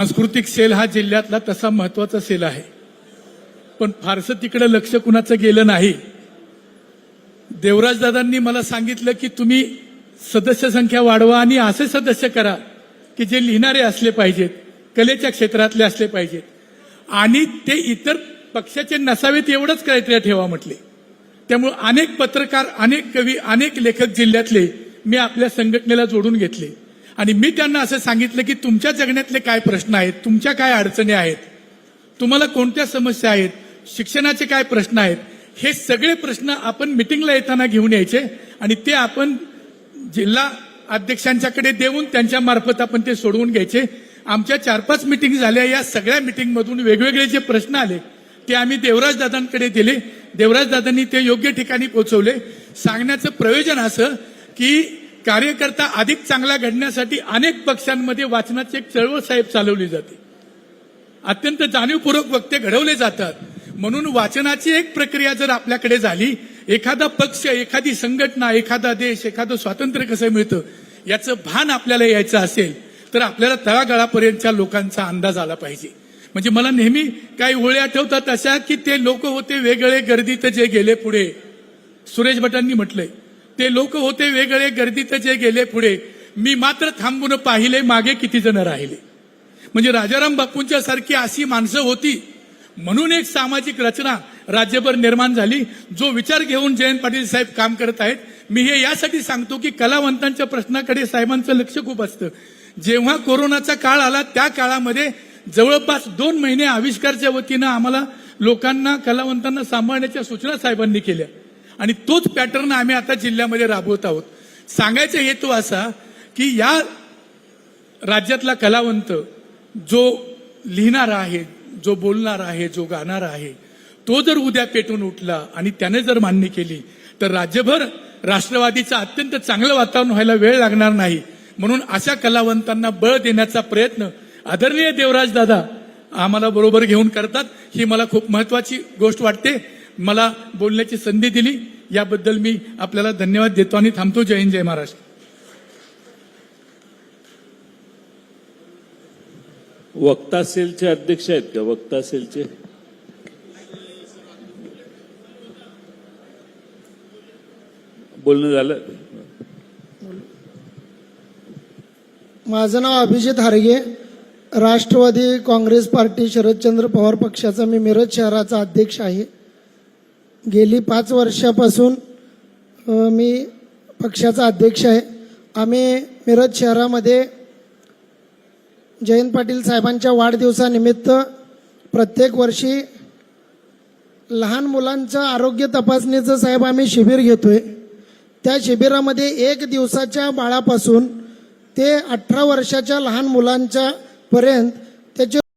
सांस्कृतिक सेल हा जिल्ह्यातला तसा महत्त्वाचा सेल आहे. पण फारसं तिकडे लक्ष कुणाचं गेलं नाही. देवराजदादांनी मला सांगितलं की तुम्ही सदस्य संख्या वाढवा आणि असे सदस्य करा की जे लिहिणारे असले पाहिजेत कलेच्या क्षेत्रातले असले पाहिजेत. आणि ते इतर पक्षाचे नसावेत एवढंच क्रायटेरिया ठेवा म्हटले. त्यामुळे अनेक पत्रकार अनेक कवी अनेक लेखक जिल्ह्यातले मी आपल्या संघटनेला जोडून घेतले. आणि मी त्यांना असं सांगितलं की तुमच्या जगण्यातले काय प्रश्न आहेत तुमच्या काय अडचणी आहेत तुम्हाला कोणत्या समस्या आहेत शिक्षणाचे काय प्रश्न आहेत हे सगळे प्रश्न आपण मिटिंगला येताना घेऊन यायचे आणि ते आपण जिल्हा अध्यक्षांच्याकडे देऊन त्यांच्या मार्फत आपण ते सोडवून घ्यायचे. आमच्या चार पाच मिटिंग झाल्या या सगळ्या मिटिंगमधून वेगवेगळे जे प्रश्न आले ते आम्ही देवराजदादांकडे दिले. देवराजदादांनी ते योग्य ठिकाणी पोहोचवले सांगण्याचं प्रयोजन असं की कार्यकर्ता अधिक चांगला घडण्यासाठी अनेक पक्षांमध्ये वाचनाची एक चळवळ साहेब चालवली जाते. अत्यंत जाणीवपूर्वक वक्ते घडवले जातात. म्हणून वाचनाची एक प्रक्रिया जर आपल्याकडे झाली एखादा पक्ष एखादी संघटना एखादा देश एखादं स्वातंत्र्य कसं मिळतं याचं भान आपल्याला यायचं असेल तर आपल्याला तळागळापर्यंतच्या लोकांचा अंदाज आला पाहिजे. म्हणजे मला नेहमी काही ओळी आठवतात अशा की ते लोक होते वेगळे गर्दीत जे गेले पुढे. सुरेश भटांनी म्हटलंय ते लोक होते वेगळे गर्दीत जे गेले पुढे मी मात्र थांबून पाहिले मागे किती जण राहिले. म्हणजे राजाराम बापूंच्या सारखी अशी माणसं होती. म्हणून एक सामाजिक रचना राज्यभर निर्माण झाली जो विचार घेऊन जयंत पाटील साहेब काम करत आहेत. मी हे यासाठी सांगतो की कलावंतांच्या प्रश्नाकडे साहेबांचं लक्ष खूप असतं. जेव्हा कोरोनाचा काळ आला त्या काळामध्ये जवळपास दोन महिने आविष्कारच्या वतीनं आम्हाला लोकांना कलावंतांना सांभाळण्याच्या सूचना साहेबांनी केल्या. आणि तोच पॅटर्न आम्ही आता जिल्ह्यामध्ये राबवत आहोत. सांगायचा हेतू असा की या राज्यातला कलावंत जो लिहिणारा आहे जो बोलणारा आहे जो गाणारा आहे तो जर उद्या पेटून उठला आणि त्याने जर मान्य केली तर राज्यभर राष्ट्रवादीचं अत्यंत चांगलं वातावरण व्हायला वेळ लागणार नाही. म्हणून अशा कलावंतांना बळ देण्याचा प्रयत्न आदरणीय देवराज दादा आम्हाला बरोबर घेऊन करतात ही मला खूप महत्वाची गोष्ट वाटते. मला बोलण्याची संधी दिली. याबद्दल मी आपल्याला धन्यवाद देतो आणि थांबतो. जय हिंद जय महाराष्ट्र. वक्ता सेलचे अध्यक्ष आहेत का? वक्ता सेलचे? बोलणं झालं. माझं नाव अभिजित हारगे. राष्ट्रवादी काँग्रेस पार्टी शरदचंद्र पवार पक्षाचा मी मिरज शहराचा अध्यक्ष आहे. गेली पाच वर्षापासून मी पक्षाचा अध्यक्ष आहे. आम्ही मिरज शहरामध्ये जयंत पाटील साहेबांच्या वाढदिवसानिमित्त प्रत्येक वर्षी लहान मुलांचं आरोग्य तपासणीचं साहेब आम्ही शिबिर घेतोय. त्या शिबिरामध्ये एक दिवसाच्या बाळापासून ते अठरा वर्षाच्या लहान मुलांच्या पर्यंत त्याचे